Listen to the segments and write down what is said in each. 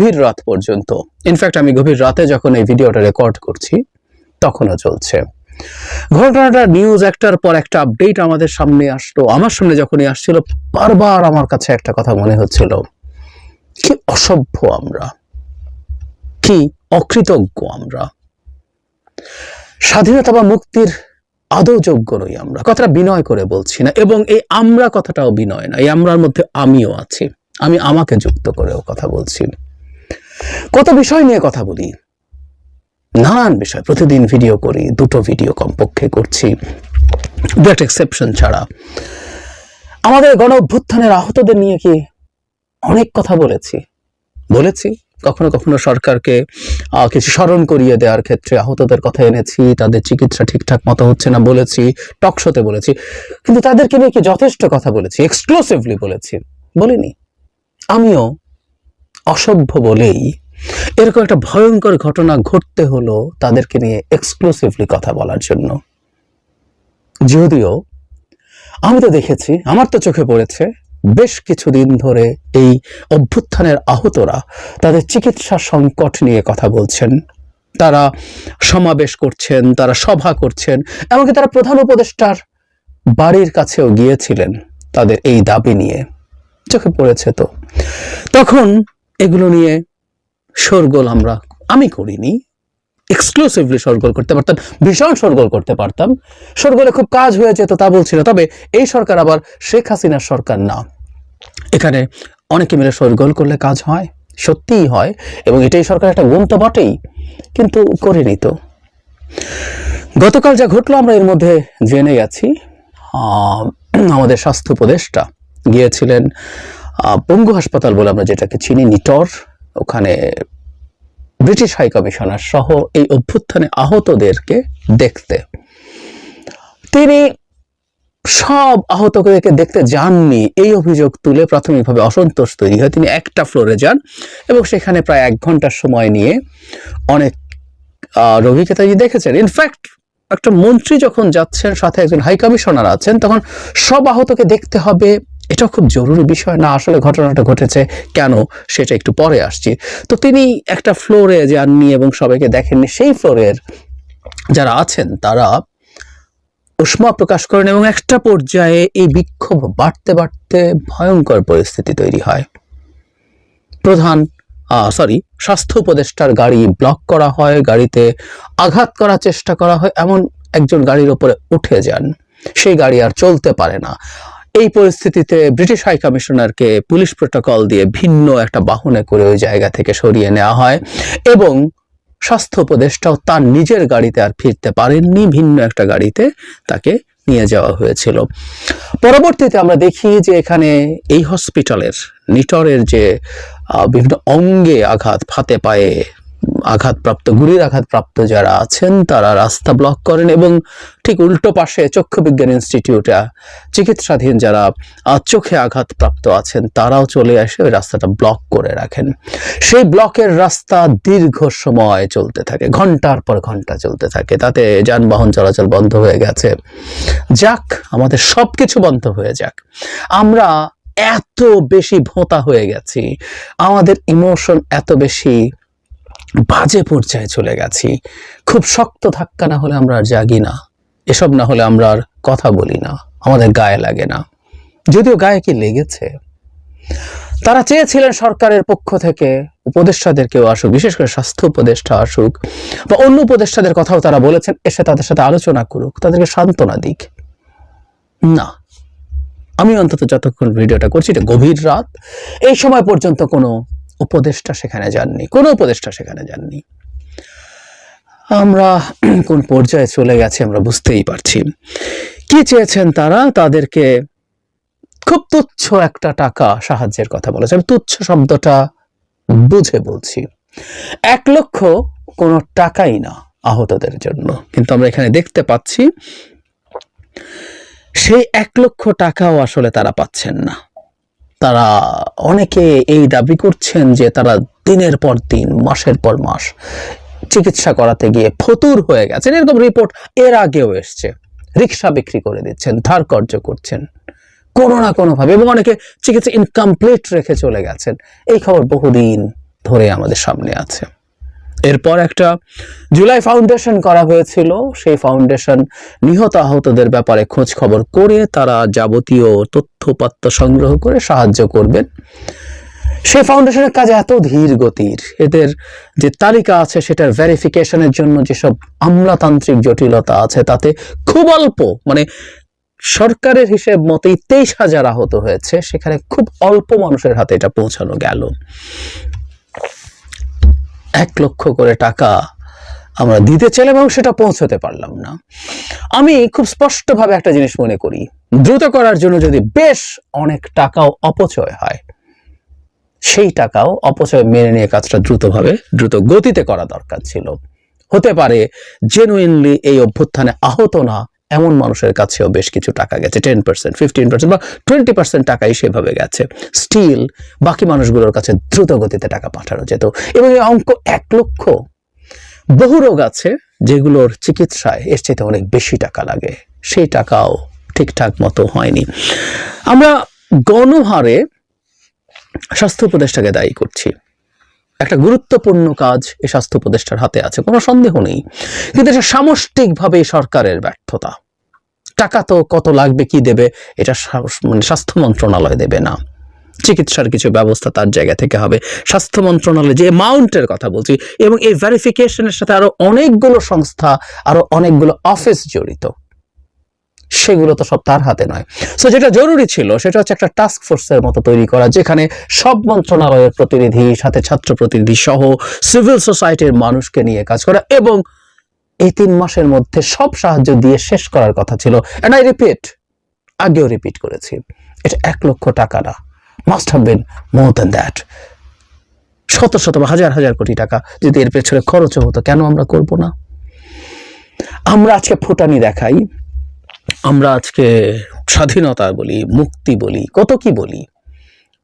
গভীর রাত পর্যন্ত। ইনফ্যাক্ট আমি গভীর রাতে যখন এই ভিডিওটা রেকর্ড করছি, তখনও চলছে। ঘটনাটা নিউজ একটার পর একটা আপডেট আমাদের সামনে আসলো। আমার সামনে যখনই আসছিল, বারবার আমার কাছে একটা কথা মনে হচ্ছিল। কি অসভ্য আমরা। কি অকৃতজ্ঞ আমরা। স্বাধীনতা বা মুক্তির আদৌ যোগ্য নই আমরা। কথাটা বিনয় করে বলছি না। এবং এই আমরা কথাটাও বিনয় না। এই আমরার মধ্যে আমিও আছি। আমি আমাকে যুক্ত করেও কথা বলছি। কত বিষয় নিয়ে কথা বলি? নানান বিষয়। প্রতিদিন ভিডিও করি, দুটো ভিডিও কমপক্ষে করছি। দু একটা এক্সেপশন ছাড়া। আমাদের গণ অভ্যুত্থানের আহতদের নিয়ে কি অনেক কথা বলেছি? বলেছি? কখনো কখনো সরকারকে কিছু স্মরণ করিয়ে দেওয়ার ক্ষেত্রে আহতদের কথা এনেছি, তাদের চিকিৎসা ঠিকঠাক মতো হচ্ছে না বলেছি টকশোতে বলেছি। কিন্তু তাদেরকে নিয়ে কি যথেষ্ট কথা বলেছি? এক্সক্লুসিভলি বলেছি। বলিনি। আমিও অসভ্য বলেই এরকম একটা ভয়ঙ্কর ঘটনা ঘটতে হলো তাদেরকে নিয়ে এক্সক্লুসিভলি কথা বলার জন্য। যদিও আমি তো দেখেছি, আমার তো চোখে পড়েছে, বেশ কিছুদিন ধরে এই অভ্যুত্থানের আহতরা তাদের চিকিৎসা সংকট নিয়ে কথা বলছেন। তারা সমাবেশ করছেন, তারা সভা করছেন, এমনকি তারা প্রধান উপদেষ্টার বাড়ির কাছেও গিয়েছিলেন তাদের এই দাবি নিয়ে। চোখে পড়েছে তো। তখন এগুলো নিয়ে শোরগোল আমরা, আমি করিনি। এক্সক্লুসিভলি শোরগোল করতে পারতাম, ভীষণ শোরগোল করতে পারতাম। শোরগোলে খুব কাজ হয়ে যেত তা বলছি না, তবে এই সরকার আবার শেখ হাসিনার সরকার না। এখানে অনেকে মিলে শোরগোল করলে কাজ হয়, সত্যিই হয়, এবং এটাই সরকার একটা গুণ তো বটেই, কিন্তু করেনি তো। গতকাল যা ঘটলো আমরা এর মধ্যে জেনে গেছি। আমাদের স্বাস্থ্য উপদেষ্টা গিয়েছিলেন পঙ্গু হাসপাতাল বলে আমরা যেটাকে চিনি, নিটর। ওখানে ব্রিটিশ হাই কমিশনার সহ এই অভ্যুত্থানে আহতদেরকে দেখতে। তিনি সব আহতদেরকে দেখতে যাননি। এই অভিযোগ তুলে প্রাথমিকভাবে অসন্তোষ তৈরি হয়। তিনি একটা ফ্লোরে যান এবং সেখানে প্রায় এক ঘণ্টার সময় নিয়ে অনেক রোগীকে তিনি দেখেছেন। ইনফ্যাক্ট একটা মন্ত্রী যখন যাচ্ছেন, সাথে একজন হাই কমিশনার আছেন, তখন সব আহতকে দেখতে হবে এটা খুব জরুরি বিষয় না, আসলে ঘটনাটা ঘটেছে কেন সেটা একটু পরে আসছি। তো তিনি একটা ফ্লোরে যাননি এবং সবাইকে দেখেননি, সেই ফ্লোরের যারা আছেন তারা উষ্মা প্রকাশ করেন এবং একটা পর্যায়ে এই বিক্ষোভ বাড়তে বাড়তে ভয়ঙ্কর পরিস্থিতি তৈরি হয়। প্রধান সরি স্বাস্থ্য উপদেষ্টার গাড়ি ব্লক করা হয়, গাড়িতে আঘাত করার চেষ্টা করা হয়, এমন একজন গাড়ির ওপরে উঠে যান। সেই গাড়ি আর চলতে পারে না। এই পরিস্থিতিতে ব্রিটিশ হাই কমিশনারকে পুলিশ প্রোটোকল দিয়ে ভিন্ন একটা বাহনে করে ওই জায়গা থেকে সরিয়ে নেওয়া হয় এবং স্বাস্থ্য উপদেষ্টাও তার নিজের গাড়িতে আর ফিরতে পারেননি, ভিন্ন একটা গাড়িতে তাকে নিয়ে যাওয়া হয়েছিল। পরবর্তীতে আমরা দেখি যে এখানে এই হসপিটালের নিটরের যে বিভিন্ন অঙ্গে আঘাত ফাতে পায়ে আঘাতপ্রাপ্ত, গুলির আঘাতপ্রাপ্ত যারা আছেন, তারা রাস্তা ব্লক করেন এবং ঠিক উল্টো পাশে চক্ষু বিজ্ঞান ইনস্টিটিউটে চিকিৎসাধীন যারা চোখে আঘাতপ্রাপ্ত আছেন, তারাও চলে আসে ওই রাস্তাটা ব্লক করে রাখেন। সেই ব্লকের রাস্তা দীর্ঘ সময় চলতে থাকে, ঘণ্টার পর ঘণ্টা চলতে থাকে। তাতে যানবাহন চলাচল বন্ধ হয়ে গেছে। যাক, আমাদের সব কিছু বন্ধ হয়ে যাক। আমরা এত বেশি ভোঁতা হয়ে গেছি, আমাদের ইমোশন এত বেশি বাজে পর্যায়ে চলে গেছি। খুব শক্ত ধাক্কা না হলে আমরা আর জাগি না। এসব না হলে আমরা আর কথা বলি না। আমাদের গায়ে লাগে না। যদিও গায়ে কি লেগেছে। তারা চেয়েছিলেন সরকারের পক্ষ থেকে উপদেষ্টাদের কেউ আসুক, বিশেষ করে স্বাস্থ্য উপদেষ্টা আসুক, বা অন্য উপদেষ্টাদের কথাও তারা বলেছেন, এসে তাদের সাথে আলোচনা করুক, তাদেরকে সান্ত্বনা দিক। না। আমি অন্তত যতক্ষণ ভিডিওটা করছি, এটা গভীর রাত। এই সময় পর্যন্ত কোনো উপদেষ্টা সেখানে যাননি, কোনো উপদেষ্টা সেখানে যাননি। আমরা কোন পর্যায়ে চলে গেছে আমরা বুঝতেই পারছি। কি চেয়েছেন তারা? তাদেরকে খুব তুচ্ছ একটা টাকা সাহায্যের কথা বলেছে। আমি তুচ্ছ শব্দটা বুঝে বলছি। এক লক্ষ কোনো টাকাই না আহতদের জন্য। কিন্তু আমরা এখানে দেখতে পাচ্ছি, সেই এক লক্ষ টাকাও আসলে তারা পাচ্ছেন না। তারা অনেকে এই দাবি করছেন যে তারা দিনের পর দিন, মাসের পর মাস চিকিৎসা করাতে গিয়ে ফতুর হয়ে গেছেন। এরকম রিপোর্ট এর আগেও এসছে। রিক্সা বিক্রি করে দিচ্ছেন, ধার কর্য করছেন। কোনো না কোনোভাবে এবং অনেকে চিকিৎসা ইনকমপ্লিট রেখে চলে গেছেন। এই খবর বহুদিন ধরে আমাদের সামনে আছে। এরপর একটা জুলাই ফাউন্ডেশন করা হয়েছিল। সেই ফাউন্ডেশন নিহত আহতদের ব্যাপারে খোঁজ খবর করে তারা যাবতীয় তথ্যপাত্র সংগ্রহ করে সাহায্য করবেন। সেই ফাউন্ডেশনের কাজ এত ধীর গতির। এদের যে তালিকা আছে সেটার ভেরিফিকেশনের জন্য যেসব আমলাতান্ত্রিক জটিলতা আছে তাতে খুব অল্প মানে সরকারের হিসেব মতেই তেইশ হাজার আহত হয়েছে। সেখানে খুব অল্প মানুষের হাতে এটা পৌঁছানো গেল। এক লক্ষ করে টাকা আমরা দিতে চাইলাম এবং সেটা পৌঁছতে পারলাম না। আমি খুব স্পষ্টভাবে একটা জিনিস মনে করি, দ্রুত করার জন্য যদি বেশ অনেক টাকাও অপচয় হয়, সেই টাকাও অপচয় মেনে নিয়ে কাজটা দ্রুতভাবে, দ্রুত গতিতে করা দরকার ছিল। হতে পারে জেনুইনলি এই অভ্যুত্থানে আহত না এমন মানুষের কাছেও বেশ কিছু টাকা গেছে টেন পার্সেন্ট ফিফটিন পার্সেন্ট বা টোয়েন্টি পার্সেন্ট টাকাই সেভাবে গেছে। স্টিল বাকি মানুষগুলোর কাছে দ্রুত গতিতে টাকা পাঠানো যেত। এবং এই অঙ্ক এক লক্ষ। বহু রোগ আছে যেগুলোর চিকিৎসায় এর চাইতে অনেক বেশি টাকা লাগে। সেই টাকাও ঠিকঠাক মতো হয়নি। আমরা গণহারে স্বাস্থ্য উপদেষ্টাকে দায়ী করছি। একটা গুরুত্বপূর্ণ কাজ এই স্বাস্থ্য উপদেষ্টার হাতে আছে, কোনো সন্দেহ নেই। কিন্তু এটা সামষ্টিকভাবে সরকারের ব্যর্থতা। টাকা তো কত লাগবে, কি দেবে, এটা মানে স্বাস্থ্য মন্ত্রণালয় দেবে না। চিকিৎসার কিছু ব্যবস্থা তার জায়গা থেকে হবে। স্বাস্থ্য মন্ত্রণালয় যে অ্যামাউন্টের কথা বলছি, এবং এই ভেরিফিকেশনের সাথে আরও অনেকগুলো সংস্থা, আরও অনেকগুলো অফিস জড়িত। সেগুলো তো সব তার হাতে নয়। সো যেটা জরুরি ছিল, সেটা হচ্ছে একটা টাস্ক ফোর্সের মতো তৈরি করা, যেখানে সব মন্ত্রণালয়ের প্রতিনিধি, সাথে ছাত্র প্রতিনিধি সহ সিভিল সোসাইটির মানুষকে নিয়ে কাজ করা এবং এই তিন মাসের মধ্যে সব সাহায্য দিয়ে শেষ করার কথা ছিল। এন্ড আই রিপিট আগেও রিপিট করেছি, এটা এক লক্ষ টাকা না must have been more than that শত শত বা হাজার হাজার কোটি টাকা যদি এর পেছনে খরচও হতো, কেন আমরা করব না? আমরা আজকে ফুটানি দেখাই আমরা আজকে স্বাধীনতা বলি, মুক্তি বলি, কত কি বলি?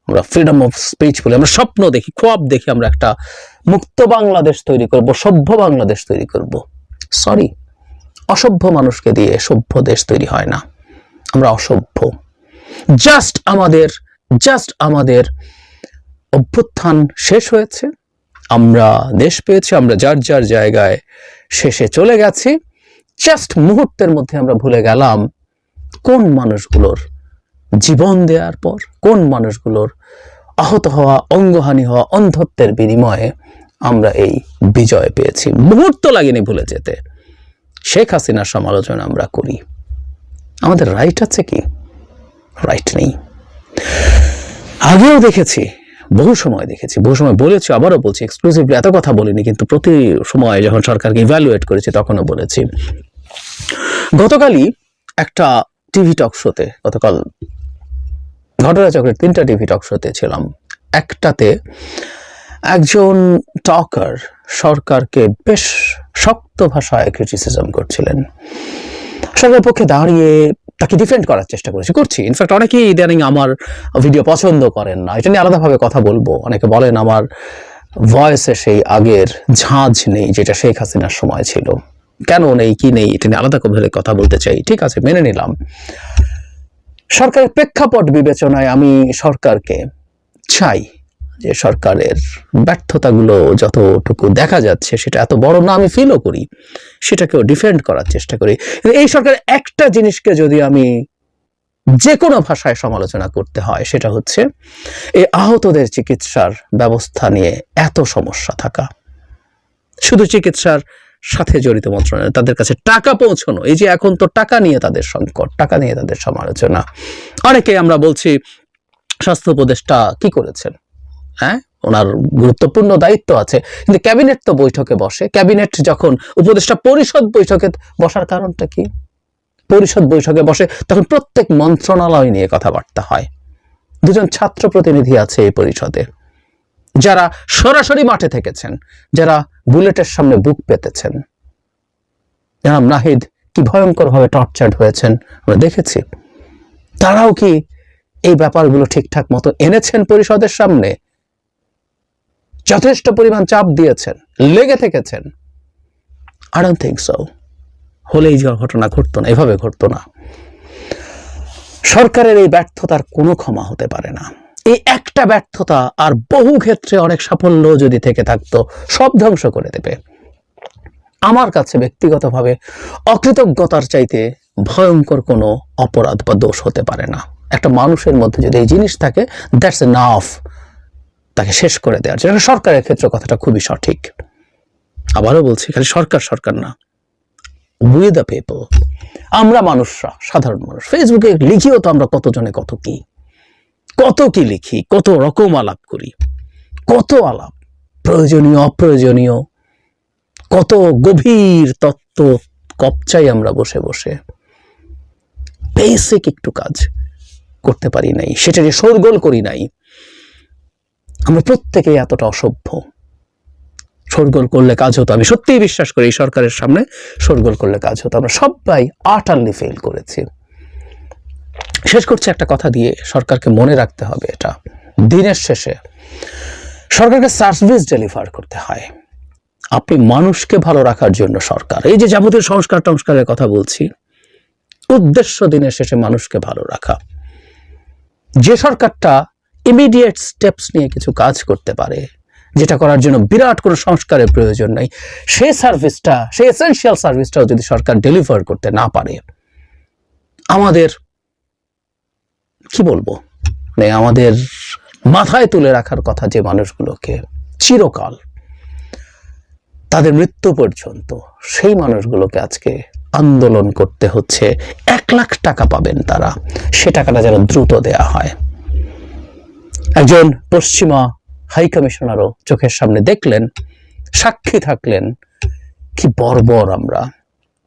আমরা ফ্রিডম অফ স্পিচ বলি, আমরা স্বপ্ন দেখি, খোয়াব দেখি আমরা একটা মুক্ত বাংলাদেশ তৈরি করব, সভ্য বাংলাদেশ তৈরি করব। সরি অসভ্য মানুষকে দিয়ে সভ্য দেশ তৈরি হয় না। আমরা অসভ্য। জাস্ট আমাদের জাস্ট আমাদের অভ্যুত্থান শেষ হয়েছে, আমরা দেশ পেয়েছি, আমরা যার যার জায়গায় শেষে চলে গেছি। জাস্ট মুহূর্তের মধ্যে আমরা ভুলে গেলাম কোন মানুষগুলোর জীবন দেওয়ার পর, কোন মানুষগুলোর আহত হওয়া, অঙ্গহানি হওয়া, অন্ধত্বের বিনিময়ে আমরা এই বিজয় পেয়েছি। মুহূর্ত লাগেনি ভুলে যেতে। শেখ হাসিনার সমালোচনা আমরা করি। আমাদের রাইট আছে কি? রাইট নেই। আগেও দেখেছি, বহু সময় দেখেছি, বহু সময় বলেছি, আবারও বলছি এক্সক্লুসিভলি এত কথা বলিনি, কিন্তু প্রতি সময় যখন সরকারকে ইভ্যালুয়েট করেছি, তখনও বলেছি। গতকালই একটা টিভি টক শোতে, গতকাল ঘটনাচক্রের তিনটা টিভি টক শোতে ছিলাম। একটাতে একজন টকার সরকারকে বেশ শক্ত ভাষায় ক্রিটিসিজম করছিলেন। সরকারের পক্ষে দাঁড়িয়ে তাকে ডিফেন্ড করার চেষ্টা করেছি, করছি। ইনফ্যাক্ট অনেকেই ইদানিং আমার ভিডিও পছন্দ করেন না। এটা নিয়ে আলাদাভাবে কথা বলব। অনেকে বলেন আমার ভয়েসে সেই আগের ঝাঁঝ নেই যেটা শেখ হাসিনার সময় ছিল। কেন নেই, কি নেই, এটা নিয়ে আলাদা করে কথা বলতে চাই। ঠিক আছে, মেনে নিলাম। সরকারের প্রেক্ষাপট বিবেচনায় আমি সরকারকে চাই যে সরকারের ব্যর্থতাগুলো যতটুকু দেখা যাচ্ছে, সেটা এত বড় না আমি ফিলও করি, সেটাকেও ডিফেন্ড করার চেষ্টা করি। এই সরকারের একটা জিনিসকে যদি আমি যে কোনো ভাষায় সমালোচনা করতে হয়, সেটা হচ্ছে এই আহতদের চিকিৎসার ব্যবস্থা নিয়ে এত সমস্যা থাকা। শুধু চিকিৎসার সাথে জড়িত মন্ত্রণালয়, তাদের কাছে টাকা পৌঁছানো। এই যে এখন তো টাকা নিয়ে তাদের সংকট, টাকা নিয়ে তাদের সমালোচনা। অনেকে আমরা বলছি, স্বাস্থ্য উপদেষ্টা কি করেছেন? হ্যাঁ? ওনার গুরুত্বপূর্ণ দায়িত্ব আছে। কিন্তু ক্যাবিনেট তো বৈঠকে বসে। ক্যাবিনেট যখন উপদেষ্টা পরিষদ বৈঠকে, বসার কারণটা কি? পরিষদ বৈঠকে বসে তখন প্রত্যেক মন্ত্রণালয় নিয়ে কথাবার্তা হয়। দুজন ছাত্র প্রতিনিধি আছে এই পরিষদে। যারা সরাসরি মাঠে থেকেছেন, যারা বুলেটের সামনে বুক পেতেছেন। জানাব নাহিদ কি ভয়ঙ্কর ভাবে টর্চার্ড হয়েছেন, আমরা দেখেছি। তারাও কি এই ব্যাপারগুলো ঠিকঠাক মতো এনেছেন পরিষদের সামনে? যথেষ্ট পরিমাণ চাপ দিয়েছেন, লেগে থেকেছেন। আই ডোন্ট থিঙ্ক সো হলেই যে ঘটনা ঘটতো না, এভাবে ঘটতো না। সরকারের এই ব্যর্থতার কোনো ক্ষমা হতে পারে না। এই একটা ব্যর্থতা আর বহু ক্ষেত্রে অনেক সাফল্য যদি থেকে থাকতো, সব ধ্বংস করে দেবে। আমার কাছে ব্যক্তিগতভাবে অকৃতজ্ঞতার চাইতে ভয়ঙ্কর কোনো অপরাধ বা দোষ হতে পারে না। একটা মানুষের মধ্যে যদি এই জিনিস থাকে দ্যাটস এ নাফ তাকে শেষ করে দেওয়ার জন্য। সরকারের ক্ষেত্রে কথাটা খুবই সঠিক। আবারও বলছি, খালি সরকার সরকার না। উই দ্য পিপল আমরা মানুষরা, সাধারণ মানুষ। ফেসবুকে লিখিও তো আমরা কতজনে কত কি। কত কি লিখি, কত রকম আলাপ করি, কত আলাপ, প্রয়োজনীয়, অপ্রয়োজনীয়, কত গভীর তত্ত্ব কপচাই আমরা বসে বসে বেসিক একটু কাজ করতে পারি নাই সেটা নিয়ে শোরগোল করি নাই। আমরা প্রত্যেকেই এতটা অসভ্য। শোরগোল করলে কাজ হতো, আমি সত্যিই বিশ্বাস করি সরকারের সামনে শোরগোল করলে কাজ হতো। আমরা সবাই আটারলি ফেল করেছি। শেষ করছে একটা কথা দিয়ে সরকারকে মনে রাখতে হবে এটা। দিনের শেষে সরকারকে সার্ভিস ডেলিভার করতে হয়। আপনি মানুষকে ভালো রাখার জন্য সরকার। এই যে যাবতীয় সংস্কার টংস্কারের কথা বলছি, উদ্দেশ্য দিনের শেষে মানুষকে ভালো রাখা। যে সরকারটা ইমিডিয়েট স্টেপস নিয়ে কিছু কাজ করতে পারে, যেটা করার জন্য বিরাট কোনো সংস্কারের প্রয়োজন নাই, সেই সার্ভিসটা সেই এসেন্সিয়াল সার্ভিসটাও যদি সরকার ডেলিভার করতে না পারে, আমাদের কি বলব? মানে আমাদের মাথায় তুলে রাখার কথা যে মানুষগুলোকে চিরকাল তাদের মৃত্যু পর্যন্ত সেই মানুষগুলোকে আজকে আন্দোলন করতে হচ্ছে। এক লাখ টাকা পাবেন তারা। সে টাকাটা যেন দ্রুত দেয়া হয়। একজন পশ্চিমা হাই কমিশনারও চোখের সামনে দেখলেন, সাক্ষী থাকলেন, কি বর্বর আমরা।